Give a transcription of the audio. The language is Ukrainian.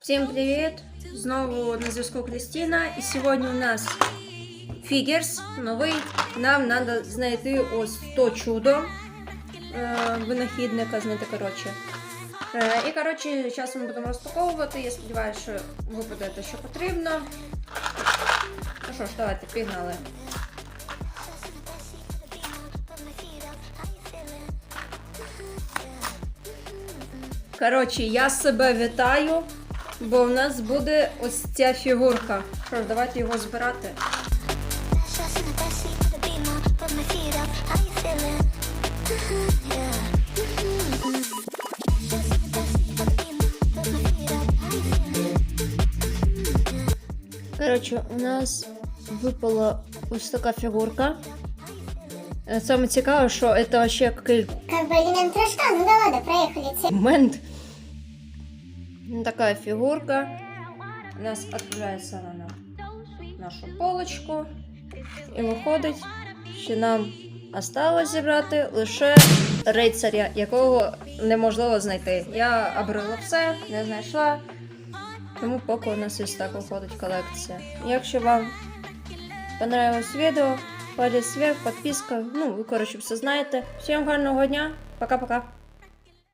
Всім привіт! Знову на зв'язку Крістіна. І сьогодні у нас фігерс новий. Нам треба знайти ось то чудо е, винахідника, знайти коротше. Е, і коротше, зараз ми будемо розпаковувати. Я сподіваюся, що випаде те, що потрібно. Ну що ж, давайте, пігнали. Коротше, я себе вітаю, бо в нас буде ось ця фігурка. Що ж, давайте його збирати. Коротше, у нас випала ось така фігурка. Саме цікаве, що це вообще який Как бы ну да ладно, проехали. Момент. Така фігурка. У нас відправляється вона на нашу полочку. І виходить, що нам осталось зібрати лише рицаря, якого неможливо знайти. Я обрала все, не знайшла. Тому поки у нас ось так виходить колекція. Якщо вам понравилось відео, палець вверх, підписка. Ну, ви коротше все знаєте. Всім гарного дня, пока-пока.